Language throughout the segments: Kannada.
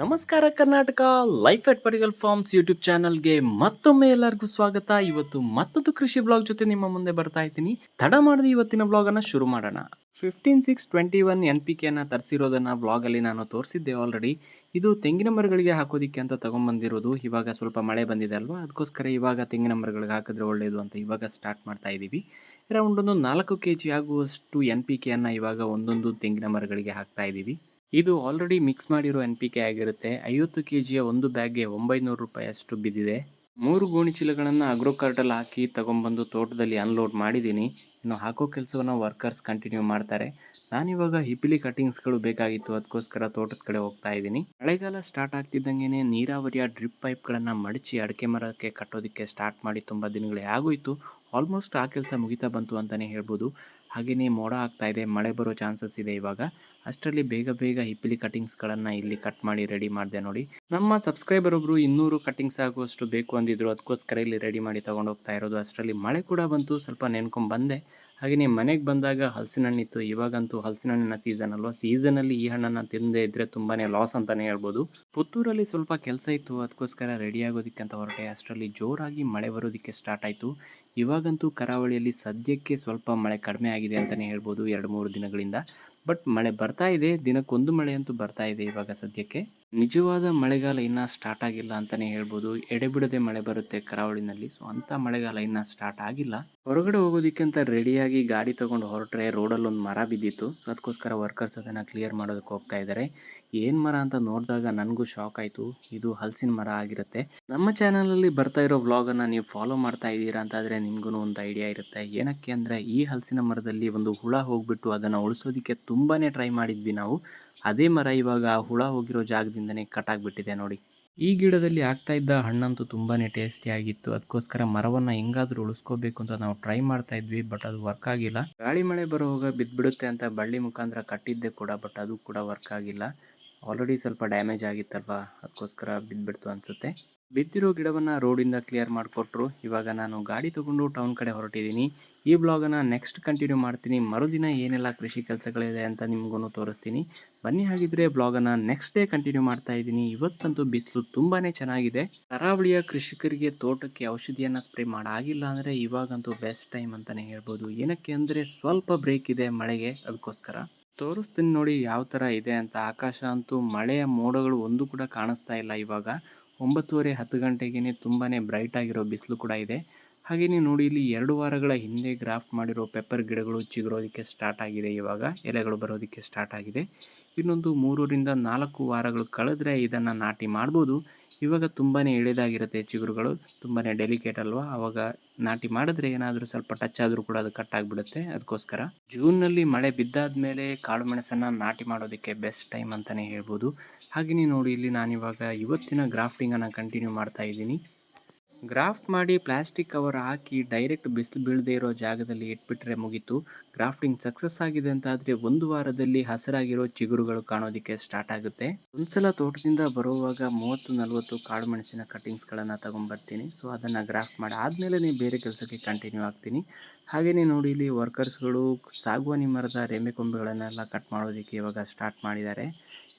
ನಮಸ್ಕಾರ Karnataka life at Padigal farms YouTube ಚಾನಲ್ಗೆ ಮತ್ತೊಮ್ಮೆ ಎಲ್ಲರಿಗೂ ಸ್ವಾಗತ. ಇವತ್ತು ಮತ್ತೊಂದು ಕೃಷಿ ಬ್ಲಾಗ್ ಜೊತೆ ನಿಮ್ಮ ಮುಂದೆ ಬರ್ತಾ ಇದ್ದೀನಿ. ತಡ ಮಾಡಿದ ಇವತ್ತಿನ ಬ್ಲಾಗ್ ಅನ್ನ ಶುರು ಮಾಡೋಣ. Fifteen six twenty one N P ಕೆನ ತರಿಸಿರೋದನ್ನ ಬ್ಲಾಗ್ ಅಲ್ಲಿ ನಾನು ತೋರಿಸಿದ್ದೆ ಆಲ್ರೆಡಿ ಇದು ತೆಂಗಿನ ಮರಗಳಿಗೆ ಹಾಕೋದಿಕ್ಕೆ ಅಂತ ತಗೊಂಡ್ಬಂದಿರೋದು ಇವಾಗ ಸ್ವಲ್ಪ ಮಳೆ ಬಂದಿದೆ ಅಲ್ವಾ? ಅದಕ್ಕೋಸ್ಕರ ಇವಾಗ ತೆಂಗಿನ ಮರಗಳಿಗೆ ಹಾಕಿದ್ರೆ ಒಳ್ಳೆಯದು ಅಂತ ಇವಾಗ ಸ್ಟಾರ್ಟ್ ಮಾಡ್ತಾ ಇದ್ದೀವಿ. ಅರೌಂಡ್ ಒಂದು ನಾಲ್ಕು ಕೆ ಜಿ ಆಗುವಷ್ಟು ಎನ್ ಪಿ ಕೆಯನ್ನು ಇವಾಗ ಒಂದೊಂದು ತೆಂಗಿನ ಮರಗಳಿಗೆ ಹಾಕ್ತಾ ಇದ್ದೀವಿ. ಇದು ಆಲ್ರೆಡಿ ಮಿಕ್ಸ್ ಮಾಡಿರೋ ಎನ್ ಪಿ ಕೆ ಆಗಿರುತ್ತೆ. ಐವತ್ತು ಕೆ ಜಿಯ ಒಂದು ಬ್ಯಾಗ್ಗೆ ಒಂಬೈನೂರು ರೂಪಾಯಿ ಅಷ್ಟು ಬಿದ್ದಿದೆ. ಮೂರು ಗೋಣಿ ಚೀಲಗಳನ್ನು ಅಗ್ರೋ ಕಾರ್ಟಲ್ಲಿ ಹಾಕಿ ತಗೊಂಡ್ಬಂದು ತೋಟದಲ್ಲಿ ಅನ್ಲೋಡ್ ಮಾಡಿದ್ದೀನಿ. ಇನ್ನು ಹಾಕೋ ಕೆಲಸವನ್ನು ವರ್ಕರ್ಸ್ ಕಂಟಿನ್ಯೂ ಮಾಡ್ತಾರೆ. ನಾನಿವಾಗ ಹಿಪಿಲಿ ಕಟಿಂಗ್ಸ್ಗಳು ಬೇಕಾಗಿತ್ತು. ಅದಕ್ಕೋಸ್ಕರ ತೋಟದ ಕಡೆ ಹೋಗ್ತಾ ಇದ್ದೀನಿ. ಮಳೆಗಾಲ ಸ್ಟಾರ್ಟ್ ಆಗ್ತಿದ್ದಂಗೆ ನೀರಾವರಿಯ ಡ್ರಿಪ್ ಪೈಪ್ಗಳನ್ನು ಮಡಚಿ ಅಡಿಕೆ ಮರಕ್ಕೆ ಕಟ್ಟೋದಕ್ಕೆ ಸ್ಟಾರ್ಟ್ ಮಾಡಿ ತುಂಬ ದಿನಗಳೇ ಆಗೋಯಿತು. ಆಲ್ಮೋಸ್ಟ್ ಆ ಕೆಲಸ ಮುಗಿತಾ ಬಂತು ಅಂತಲೇ ಹೇಳ್ಬೋದು. ಹಾಗೆಯೇ ಮೋಡ ಆಗ್ತಾ ಇದೆ. ಮಳೆ ಬರೋ ಚಾನ್ಸಸ್ ಇದೆ ಇವಾಗ. ಅಷ್ಟರಲ್ಲಿ ಬೇಗ ಬೇಗ ಹಿಪ್ಪಿಲಿ ಕಟಿಂಗ್ಸ್ಗಳನ್ನು ಇಲ್ಲಿ ಕಟ್ ಮಾಡಿ ರೆಡಿ ಮಾಡಿದೆ ನೋಡಿ. ನಮ್ಮ ಸಬ್ಸ್ಕ್ರೈಬರ್ ಒಬ್ಬರು ಇನ್ನೂರು ಕಟಿಂಗ್ಸ್ ಆಗುವಷ್ಟು ಬೇಕು ಅಂದಿದ್ರು ಅದಕ್ಕೋಸ್ಕರ ಇಲ್ಲಿ ರೆಡಿ ಮಾಡಿ ತೊಗೊಂಡು ಹೋಗ್ತಾ ಇರೋದು. ಅಷ್ಟರಲ್ಲಿ ಮಳೆ ಕೂಡ ಬಂತು, ಸ್ವಲ್ಪ ನೆನ್ಕೊಂಡು ಬಂದೆ. ಹಾಗೆಯೇ ಮನೆಗೆ ಬಂದಾಗ ಹಲಸಿನ ಹಣ್ಣಿತ್ತು ಇವಾಗಂತೂ ಹಲಸಿನ ಹಣ್ಣಿನ ಸೀಸನ್ ಅಲ್ವಾ ಸೀಸನಲ್ಲಿ ಈ ಹಣ್ಣನ್ನು ತಿಂದೇ ಇದ್ದರೆ ತುಂಬಾ ಲಾಸ್ ಅಂತಲೇ ಹೇಳ್ಬೋದು. ಪುತ್ತೂರಲ್ಲಿ ಸ್ವಲ್ಪ ಕೆಲಸ ಇತ್ತು ಅದಕ್ಕೋಸ್ಕರ ರೆಡಿ ಆಗೋದಕ್ಕೆ ಅಂತ ಹೊರಟೆ. ಅಷ್ಟರಲ್ಲಿ ಜೋರಾಗಿ ಮಳೆ ಬರೋದಕ್ಕೆ ಸ್ಟಾರ್ಟ್ ಆಯಿತು. ಇವಾಗಂತೂ ಕರಾವಳಿಯಲ್ಲಿ ಸದ್ಯಕ್ಕೆ ಸ್ವಲ್ಪ ಮಳೆ ಕಡಿಮೆ ಆಗಿದೆ ಅಂತಲೇ ಹೇಳ್ಬೋದು ಎರಡು ಮೂರು ದಿನಗಳಿಂದ. ಬಟ್ ಮಳೆ ಬರ್ತಾ ಇದೆ, ದಿನಕ್ಕೊಂದು ಮಳೆ ಅಂತೂ ಬರ್ತಾ ಇದೆ ಇವಾಗ ಸದ್ಯಕ್ಕೆ. ನಿಜವಾದ ಮಳೆಗಾಲ ಇನ್ನೂ ಸ್ಟಾರ್ಟ್ ಆಗಿಲ್ಲ ಅಂತಲೇ ಹೇಳ್ಬೋದು. ಎಡೆಬಿಡದೆ ಮಳೆ ಬರುತ್ತೆ ಕರಾವಳಿನಲ್ಲಿ ಸೊ ಅಂಥ ಮಳೆಗಾಲ ಇನ್ನೂ ಸ್ಟಾರ್ಟ್ ಆಗಿಲ್ಲ. ಹೊರಗಡೆ ಹೋಗೋದಕ್ಕೆ ಅಂತ ರೆಡಿಯಾಗಿ ಗಾಡಿ ತೊಗೊಂಡು ಹೊರಟ್ರೆ ರೋಡಲ್ಲಿ ಒಂದು ಮರ ಬಿದ್ದಿತ್ತು. ಅದಕ್ಕೋಸ್ಕರ ವರ್ಕರ್ಸ್ ಅದನ್ನು ಕ್ಲಿಯರ್ ಮಾಡೋದಕ್ಕೆ ಹೋಗ್ತಾ ಇದ್ದಾರೆ. ಏನು ಮರ ಅಂತ ನೋಡಿದಾಗ ನನಗೂ ಶಾಕ್ ಆಯಿತು. ಇದು ಹಲಸಿನ ಮರ ಆಗಿರುತ್ತೆ. ನಮ್ಮ ಚಾನಲಲ್ಲಿ ಬರ್ತಾ ಇರೋ ವ್ಲಾಗನ್ನು ನೀವು ಫಾಲೋ ಮಾಡ್ತಾ ಇದ್ದೀರಾ ಅಂತಾದರೆ ನಿಮಗೂ ಒಂದು ಐಡಿಯಾ ಇರುತ್ತೆ. ಏನಕ್ಕೆ ಅಂದರೆ ಈ ಹಲಸಿನ ಮರದಲ್ಲಿ ಒಂದು ಹುಳ ಹೋಗ್ಬಿಟ್ಟು ಅದನ್ನು ಉಳಿಸೋದಕ್ಕೆ ತುಂಬಾ ಟ್ರೈ ಮಾಡಿದ್ವಿ ನಾವು. ಅದೇ ಮರ ಇವಾಗ ಆ ಹುಳ ಹೋಗಿರೋ ಜಾಗದಿಂದನೇ ಕಟಾಗ್ಬಿಟ್ಟಿದೆ ನೋಡಿ. ಈ ಗಿಡದಲ್ಲಿ ಆಗ್ತಾ ಇದ್ದ ಹಣ್ಣಂತೂ ತುಂಬಾ ಟೇಸ್ಟಿಯಾಗಿತ್ತು ಅದಕ್ಕೋಸ್ಕರ ಮರವನ್ನು ಹೆಂಗಾದ್ರೂ ಉಳಿಸ್ಕೋಬೇಕು ಅಂತ ನಾವು ಟ್ರೈ ಮಾಡ್ತಾ ಇದ್ವಿ ಬಟ್ ಅದು ವರ್ಕ್ ಆಗಿಲ್ಲ. ಗಾಳಿ ಮಳೆ ಬರುವಾಗ ಬಿದ್ದುಬಿಡುತ್ತೆ ಅಂತ ಬಳ್ಳಿ ಮುಖಾಂತರ ಕಟ್ಟಿದ್ದೆ ಕೂಡ ಬಟ್ ಅದು ಕೂಡ ವರ್ಕ್ ಆಗಿಲ್ಲ. ಆಲ್ರೆಡಿ ಸ್ವಲ್ಪ ಡ್ಯಾಮೇಜ್ ಆಗಿತ್ತಲ್ವಾ? ಅದಕ್ಕೋಸ್ಕರ ಬಿದ್ದುಬಿಡ್ತು ಅನಿಸುತ್ತೆ. ಬಿದ್ದಿರೋ ಗಿಡವನ್ನು ರೋಡಿಂದ ಕ್ಲಿಯರ್ ಮಾಡಿಕೊಟ್ರು. ಇವಾಗ ನಾನು ಗಾಡಿ ತೊಗೊಂಡು ಟೌನ್ ಕಡೆ ಹೊರಟಿದ್ದೀನಿ ಈ ಬ್ಲಾಗನ್ನು ನೆಕ್ಸ್ಟ್ ಕಂಟಿನ್ಯೂ ಮಾಡ್ತೀನಿ. ಮರುದಿನ ಏನೆಲ್ಲ ಕೃಷಿ ಕೆಲಸಗಳಿದೆ ಅಂತ ನಿಮಗೂ ತೋರಿಸ್ತೀನಿ. ಬನ್ನಿ ಹಾಗಿದ್ರೆ ಬ್ಲಾಗನ್ನು ನೆಕ್ಸ್ಟ್ ಡೇ ಕಂಟಿನ್ಯೂ ಮಾಡ್ತಾ ಇದ್ದೀನಿ. ಇವತ್ತಂತೂ ಬಿಸಿಲು ತುಂಬಾ ಚೆನ್ನಾಗಿದೆ. ಕರಾವಳಿಯ ಕೃಷಿಕರಿಗೆ ತೋಟಕ್ಕೆ ಔಷಧಿಯನ್ನು ಸ್ಪ್ರೇ ಮಾಡಾಗಿಲ್ಲ ಅಂದರೆ ಇವಾಗಂತೂ ಬೆಸ್ಟ್ ಟೈಮ್ ಅಂತಲೇ ಹೇಳ್ಬೋದು. ಏನಕ್ಕೆ ಅಂದರೆ ಸ್ವಲ್ಪ ಬ್ರೇಕ್ ಇದೆ ಮಳೆಗೆ, ಅದಕ್ಕೋಸ್ಕರ. ತೋರಿಸ್ತೀನಿ ನೋಡಿ ಯಾವ ಥರ ಇದೆ ಅಂತ. ಆಕಾಶ ಅಂತೂ ಮಳೆಯ ಮೋಡಗಳು ಒಂದು ಕೂಡ ಕಾಣಿಸ್ತಾ ಇಲ್ಲ ಇವಾಗ. ಒಂಬತ್ತುವರೆ ಹತ್ತು ಗಂಟೆಗೇ ತುಂಬಾ ಬ್ರೈಟ್ ಆಗಿರೋ ಬಿಸಿಲು ಕೂಡ ಇದೆ. ಹಾಗೆಯೇ ನೋಡಿ ಇಲ್ಲಿ ಎರಡು ವಾರಗಳ ಹಿಂದೆ ಗ್ರಾಫ್ಟ್ ಮಾಡಿರೋ ಪೆಪ್ಪರ್ ಗಿಡಗಳು ಚಿಗುರೋದಕ್ಕೆ ಸ್ಟಾರ್ಟ್ ಆಗಿದೆ ಇವಾಗ. ಎಲೆಗಳು ಬರೋದಕ್ಕೆ ಸ್ಟಾರ್ಟ್ ಆಗಿದೆ. ಇನ್ನೊಂದು ಮೂರರಿಂದ ನಾಲ್ಕು ವಾರಗಳು ಕಳೆದ್ರೆ ಇದನ್ನು ನಾಟಿ ಮಾಡ್ಬೋದು. ಇವಾಗ ತುಂಬಾ ಎಳೆದಾಗಿರುತ್ತೆ ಚಿಗುರುಗಳು. ತುಂಬಾ ಡೆಲಿಕೇಟ್ ಅಲ್ವಾ? ಅವಾಗ ನಾಟಿ ಮಾಡಿದ್ರೆ ಏನಾದರೂ ಸ್ವಲ್ಪ ಟಚ್ ಆದರೂ ಕೂಡ ಅದು ಕಟ್ ಆಗಿಬಿಡುತ್ತೆ. ಅದಕ್ಕೋಸ್ಕರ ಜೂನ್ನಲ್ಲಿ ಮಳೆ ಬಿದ್ದಾದ್ಮೇಲೆ ಕಾಳು ಮೆಣಸನ್ನು ನಾಟಿ ಮಾಡೋದಕ್ಕೆ ಬೆಸ್ಟ್ ಟೈಮ್ ಅಂತಲೇ ಹೇಳ್ಬೋದು. ಹಾಗೆಯೇ ನೋಡಿ, ಇಲ್ಲಿ ನಾನಿವಾಗ ಇವತ್ತಿನ ಗ್ರಾಫ್ಟಿಂಗನ್ನು ಕಂಟಿನ್ಯೂ ಮಾಡ್ತಾ ಇದ್ದೀನಿ. ಗ್ರಾಫ್ಟ್ ಮಾಡಿ ಪ್ಲಾಸ್ಟಿಕ್ ಕವರ್ ಹಾಕಿ ಡೈರೆಕ್ಟ್ ಬಿಸಿಲು ಬೀಳದೇ ಇರೋ ಜಾಗದಲ್ಲಿ ಇಟ್ಬಿಟ್ರೆ ಮುಗೀತು. ಗ್ರಾಫ್ಟಿಂಗ್ ಸಕ್ಸಸ್ ಆಗಿದೆ ಅಂತ ಆದರೆ ಒಂದು ವಾರದಲ್ಲಿ ಹಸಿರಾಗಿರೋ ಚಿಗುರುಗಳು ಕಾಣೋದಕ್ಕೆ ಸ್ಟಾರ್ಟ್ ಆಗುತ್ತೆ. ಒಂದ್ಸಲ ತೋಟದಿಂದ ಬರುವಾಗ ಮೂವತ್ತು, ನಲವತ್ತು ಕಾಳು ಮೆಣಸಿನ ಕಟಿಂಗ್ಸ್ಗಳನ್ನು ತಗೊಂಡ್ಬರ್ತೀನಿ ಸೊ, ಅದನ್ನು ಗ್ರಾಫ್ಟ್ ಮಾಡಿ ಆದಮೇಲೆ ಬೇರೆ ಕೆಲಸಕ್ಕೆ ಕಂಟಿನ್ಯೂ ಆಗ್ತೀನಿ. ಹಾಗೆಯೇ ನೋಡಿ ಇಲ್ಲಿ ವರ್ಕರ್ಸ್ಗಳು ಸಾಗುವಾನಿ ಮರದ ರೆಂಬೆ ಕೊಂಬೆಗಳನ್ನೆಲ್ಲ ಕಟ್ ಮಾಡೋದಕ್ಕೆ ಇವಾಗ ಸ್ಟಾರ್ಟ್ ಮಾಡಿದ್ದಾರೆ.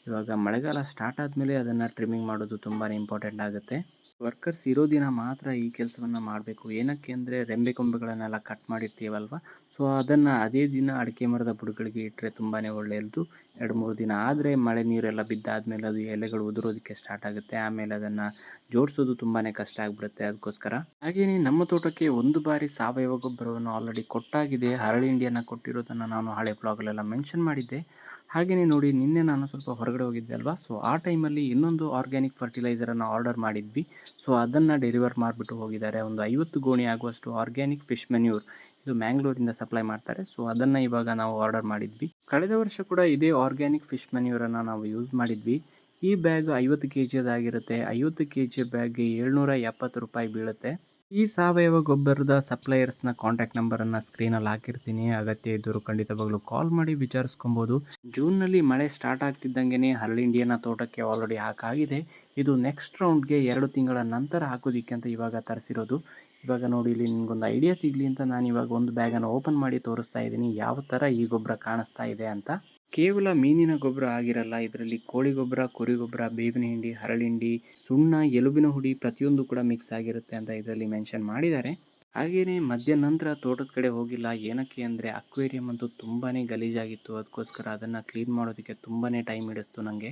ಇವಾಗ ಮಳೆಗಾಲ ಸ್ಟಾರ್ಟ್ ಆದಮೇಲೆ ಅದನ್ನು ಟ್ರಿಮ್ಮಿಂಗ್ ಮಾಡೋದು ತುಂಬಾ ಇಂಪಾರ್ಟೆಂಟ್ ಆಗುತ್ತೆ. ವರ್ಕರ್ಸ್ ಇರೋ ದಿನ ಮಾತ್ರ ಈ ಕೆಲಸವನ್ನು ಮಾಡಬೇಕು. ಏನಕ್ಕೆ ಅಂದರೆ ರೆಂಬೆ ಕೊಂಬೆಗಳನ್ನೆಲ್ಲ ಕಟ್ ಮಾಡಿರ್ತೀವಲ್ವ? ಸೊ ಅದನ್ನು ಅದೇ ದಿನ ಅಡಿಕೆ ಮರದ ಬುಡಗಳಿಗೆ ಇಟ್ಟರೆ ತುಂಬಾ ಒಳ್ಳೆಯದು ಎರಡು, ಮೂರು ದಿನ ಆದರೆ ಮಳೆ ನೀರೆಲ್ಲ ಬಿದ್ದಾದಮೇಲೆ ಅದು ಎಲೆಗಳು ಉದುರೋದಕ್ಕೆ ಸ್ಟಾರ್ಟ್ ಆಗುತ್ತೆ. ಆಮೇಲೆ ಅದನ್ನು ಜೋಡಿಸೋದು ತುಂಬಾ ಕಷ್ಟ ಆಗಿಬಿಡುತ್ತೆ ಅದಕ್ಕೋಸ್ಕರ. ಹಾಗೆಯೇ ನಮ್ಮ ತೋಟಕ್ಕೆ ಒಂದು ಬಾರಿ ಸಾವಯವ ಗೊಬ್ಬರವನ್ನು ಆಲ್ರೆಡಿ ಕೊಟ್ಟಾಗಿದೆ. ಹರಳಿ ಇಂಡಿಯನ್ನು ಕೊಟ್ಟಿರೋದನ್ನು ನಾನು ಹಳೆ ಬ್ಲಾಗಲ್ಲೆಲ್ಲ ಮೆನ್ಷನ್ ಮಾಡಿದ್ದೆ. ಹಾಗೆಯೇ ನೋಡಿ, ನಿನ್ನೆ ನಾನು ಸ್ವಲ್ಪ ಹೊರಗಡೆ ಹೋಗಿದ್ದೆ ಅಲ್ವಾ? ಸೊ ಆ ಟೈಮಲ್ಲಿ ಇನ್ನೊಂದು ಆರ್ಗ್ಯಾನಿಕ್ ಫರ್ಟಿಲೈಸರನ್ನು ಆರ್ಡರ್ ಮಾಡಿದ್ವಿ. ಸೊ ಅದನ್ನು ಡೆಲಿವರ್ ಮಾಡಿಬಿಟ್ಟು ಹೋಗಿದ್ದಾರೆ. ಒಂದು ಐವತ್ತು ಗೋಣಿ ಆಗುವಷ್ಟು ಆರ್ಗ್ಯಾನಿಕ್ ಫಿಶ್ ಮೆನ್ಯೂರ್ ಇದು ಮ್ಯಾಂಗ್ಳೂರಿಂದ ಸಪ್ಲೈ ಮಾಡ್ತಾರೆ. ಸೊ ಅದನ್ನು ಇವಾಗ ನಾವು ಆರ್ಡರ್ ಮಾಡಿದ್ವಿ. ಕಳೆದ ವರ್ಷ ಕೂಡ ಇದೇ ಆರ್ಗ್ಯಾನಿಕ್ ಫಿಶ್ ಮೆನ್ಯೂರನ್ನು ನಾವು ಯೂಸ್ ಮಾಡಿದ್ವಿ. ಈ ಬ್ಯಾಗ್ ಐವತ್ತು ಕೆ ಜಿಯದಾಗಿರುತ್ತೆ ಐವತ್ತು ಕೆ ಜಿ ಬ್ಯಾಗ್ಗೆ ಏಳ್ನೂರ ಎಪ್ಪತ್ತು ರೂಪಾಯಿ ಬೀಳುತ್ತೆ. ಈ ಸಾವಯವ ಗೊಬ್ಬರದ ಸಪ್ಲೈಯರ್ಸ್ನ ಕಾಂಟ್ಯಾಕ್ಟ್ ನಂಬರನ್ನು ಸ್ಕ್ರೀನಲ್ಲಿ ಹಾಕಿರ್ತೀನಿ. ಅಗತ್ಯ ಇದ್ದರೂ ಖಂಡಿತವಾಗ್ಲೂ ಕಾಲ್ ಮಾಡಿ ವಿಚಾರಿಸ್ಕೊಬೋದು. ಜೂನ್ನಲ್ಲಿ ಮಳೆ ಸ್ಟಾರ್ಟ್ ಆಗ್ತಿದ್ದಂಗೆ ಹರಳಿ ಇಂಡಿಯಾನ ತೋಟಕ್ಕೆ ಆಲ್ರೆಡಿ ಹಾಕಾಗಿದೆ ಇದು ನೆಕ್ಸ್ಟ್ ರೌಂಡ್ಗೆ ಎರಡು ತಿಂಗಳ ನಂತರ ಹಾಕೋದಿಕ್ಕೆ ಅಂತ ಇವಾಗ ತರಿಸಿರೋದು. ಇವಾಗ ನೋಡಿ, ಇಲ್ಲಿ ನಿಮಗೊಂದು ಐಡಿಯಾ ಸಿಗಲಿ ಅಂತ ನಾನು ಇವಾಗ ಒಂದು ಬ್ಯಾಗನ್ನು ಓಪನ್ ಮಾಡಿ ತೋರಿಸ್ತಾ ಇದ್ದೀನಿ. ಯಾವ ಥರ ಈ ಗೊಬ್ಬರ ಕಾಣಿಸ್ತಾ ಇದೆ ಅಂತ. ಕೇವಲ ಮೀನಿನ ಗೊಬ್ಬರ ಆಗಿರಲ್ಲ, ಇದರಲ್ಲಿ ಕೋಳಿ ಗೊಬ್ಬರ, ಕುರಿ ಗೊಬ್ಬರ, ಬೇವಿನ ಹಿಂಡಿ, ಹರಳಿಂಡಿ, ಸುಣ್ಣ, ಎಲುಬಿನ ಹುಡಿ ಪ್ರತಿಯೊಂದು ಕೂಡ ಮಿಕ್ಸ್ ಆಗಿರುತ್ತೆ ಅಂತ ಇದರಲ್ಲಿ ಮೆನ್ಷನ್ ಮಾಡಿದ್ದಾರೆ. ಹಾಗೆಯೇ ಮಧ್ಯ ನಂತರ ತೋಟದ ಕಡೆ ಹೋಗಿಲ್ಲ, ಏನಕ್ಕೆ ಅಂದರೆ ಅಕ್ವೇರಿಯಂ ಅಂತೂ ತುಂಬಾ ಗಲೀಜಾಗಿತ್ತು. ಅದಕ್ಕೋಸ್ಕರ ಅದನ್ನು ಕ್ಲೀನ್ ಮಾಡೋದಕ್ಕೆ ತುಂಬಾ ಟೈಮ್ ಹಿಡಿಸ್ತು ನನಗೆ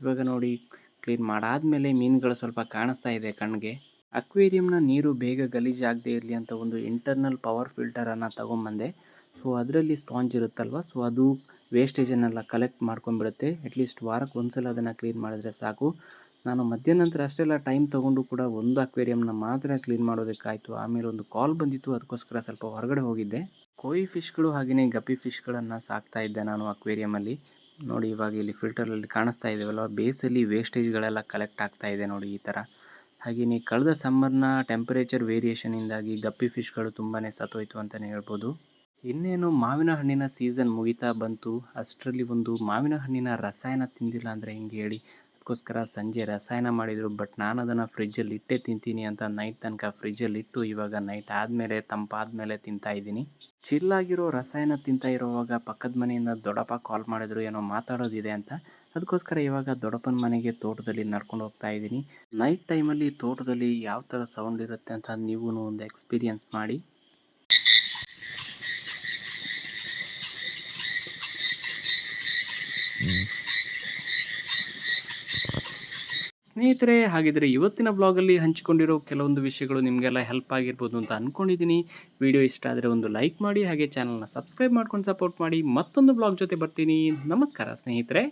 ಇವಾಗ ನೋಡಿ ಕ್ಲೀನ್ ಮಾಡಾದ್ಮೇಲೆ ಮೀನುಗಳು ಸ್ವಲ್ಪ ಕಾಣಿಸ್ತಾ ಇದೆ ಕಣ್ಣಿಗೆ ಅಕ್ವೇರಿಯಂನ ನೀರು ಬೇಗ ಗಲೀಜಾಗದೇ ಇರಲಿ ಅಂತ ಒಂದು ಇಂಟರ್ನಲ್ ಪವರ್ ಫಿಲ್ಟರನ್ನು ತೊಗೊಂಬಂದೆ. ಸೊ ಅದರಲ್ಲಿ ಸ್ಪಾಂಜ್ ಇರುತ್ತಲ್ವ? ಸೊ ಅದು ವೇಸ್ಟೇಜನ್ನೆಲ್ಲ ಕಲೆಕ್ಟ್ ಮಾಡ್ಕೊಂಡ್ಬಿಡುತ್ತೆ. ಅಟ್ಲೀಸ್ಟ್ ವಾರಕ್ಕೆ ಒಂದ್ಸಲ ಅದನ್ನು ಕ್ಲೀನ್ ಮಾಡಿದ್ರೆ ಸಾಕು. ನಾನು ಮಧ್ಯಾಹ್ನ ನಂತರ ಅಷ್ಟೆಲ್ಲ ಟೈಮ್ ತೊಗೊಂಡು ಕೂಡ ಒಂದು ಅಕ್ವೇರಿಯಂನ ಮಾತ್ರ ಕ್ಲೀನ್ ಮಾಡೋದಕ್ಕಾಯಿತು. ಆಮೇಲೆ ಒಂದು ಕಾಲ್ ಬಂದಿತ್ತು, ಅದಕ್ಕೋಸ್ಕರ ಸ್ವಲ್ಪ ಹೊರಗಡೆ ಹೋಗಿದ್ದೆ. ಕೋಯಿ ಫಿಶ್ಗಳು ಹಾಗೆಯೇ ಗಪ್ಪಿ ಫಿಶ್ಗಳನ್ನು ಸಾಕ್ತಾ ಇದ್ದೆ ನಾನು ಅಕ್ವೇರಿಯಮಲ್ಲಿ ನೋಡಿ, ಇವಾಗ ಇಲ್ಲಿ ಫಿಲ್ಟರಲ್ಲಿ ಕಾಣಿಸ್ತಾ ಇದೆಯಲ್ಲ ಬೇಸಲ್ಲಿ ವೇಸ್ಟೇಜ್ಗಳೆಲ್ಲ ಕಲೆಕ್ಟ್ ಆಗ್ತಾ ಇದೆ ನೋಡಿ ಈ ಥರ ಹಾಗೆಯೇ ಕಳೆದ ಸಮ್ಮರ್ನ ಟೆಂಪರೇಚರ್ ವೇರಿಯೇಷನಿಂದಾಗಿ ಗಪ್ಪಿ ಫಿಶ್ಗಳು ತುಂಬಾ ಸತ್ತೋಯ್ತು ಅಂತಲೇ ಹೇಳ್ಬೋದು. ಇನ್ನೇನು ಮಾವಿನ ಹಣ್ಣಿನ ಸೀಸನ್ ಮುಗಿತಾ ಬಂತು, ಅಷ್ಟರಲ್ಲಿ ಒಂದು ಮಾವಿನ ಹಣ್ಣಿನ ರಸಾಯನ ತಿಂದಿಲ್ಲ ಅಂದರೆ ಹಿಂಗೆ ಹೇಳಿ? ಅದಕ್ಕೋಸ್ಕರ ಸಂಜೆ ರಸಾಯನ ಮಾಡಿದರು ಬಟ್ ನಾನು ಅದನ್ನು ಫ್ರಿಜ್ಜಲ್ಲಿ ಇಟ್ಟೇ ತಿಂತೀನಿ ಅಂತ ನೈಟ್ ತನಕ ಫ್ರಿಜ್ಜಲ್ಲಿ ಇಟ್ಟು ಇವಾಗ ನೈಟ್ ಆದಮೇಲೆ, ತಂಪಾದಮೇಲೆ ತಿಂತಾ ಇದ್ದೀನಿ. ಚಿಲ್ಲಾಗಿರೋ ರಸಾಯನ ತಿಂತಾ ಇರೋವಾಗ ಪಕ್ಕದ ಮನೆಯಿಂದ ದೊಡ್ಡಪ್ಪ ಕಾಲ್ ಮಾಡಿದ್ರು, ಏನೋ ಮಾತಾಡೋದಿದೆ ಅಂತ. ಅದಕ್ಕೋಸ್ಕರ ಇವಾಗ ದೊಡ್ಡಪ್ಪನ ಮನೆಗೆ ತೋಟದಲ್ಲಿ ನಡ್ಕೊಂಡು ಹೋಗ್ತಾ ಇದ್ದೀನಿ. ನೈಟ್ ಟೈಮಲ್ಲಿ ತೋಟದಲ್ಲಿ ಯಾವ ಥರ ಸೌಂಡ್ ಇರುತ್ತೆ ಅಂತ ನೀವು ಒಂದು ಎಕ್ಸ್ಪೀರಿಯನ್ಸ್ ಮಾಡಿ. ಸ್ನೇಹಿತರೆ, ಹಾಗಿದ್ರೆ ಇವತ್ತಿನ ಬ್ಲಾಗಲ್ಲಿ ಹಂಚಿಕೊಂಡಿರೋ ಕೆಲವೊಂದು ವಿಷಯಗಳು ನಿಮಗೆಲ್ಲ ಹೆಲ್ಪ್ ಆಗಿರ್ಬೋದು ಅಂತ ಅಂದ್ಕೊಂಡಿದ್ದೀನಿ ವಿಡಿಯೋ ಇಷ್ಟ ಆದರೆ ಒಂದು ಲೈಕ್ ಮಾಡಿ, ಹಾಗೆ ಚಾನಲ್ನ ಸಬ್ಸ್ಕ್ರೈಬ್ ಮಾಡ್ಕೊಂಡು ಸಪೋರ್ಟ್ ಮಾಡಿ. ಮತ್ತೊಂದು ಬ್ಲಾಗ್ ಜೊತೆ ಬರ್ತೀನಿ. ನಮಸ್ಕಾರ ಸ್ನೇಹಿತರೆ.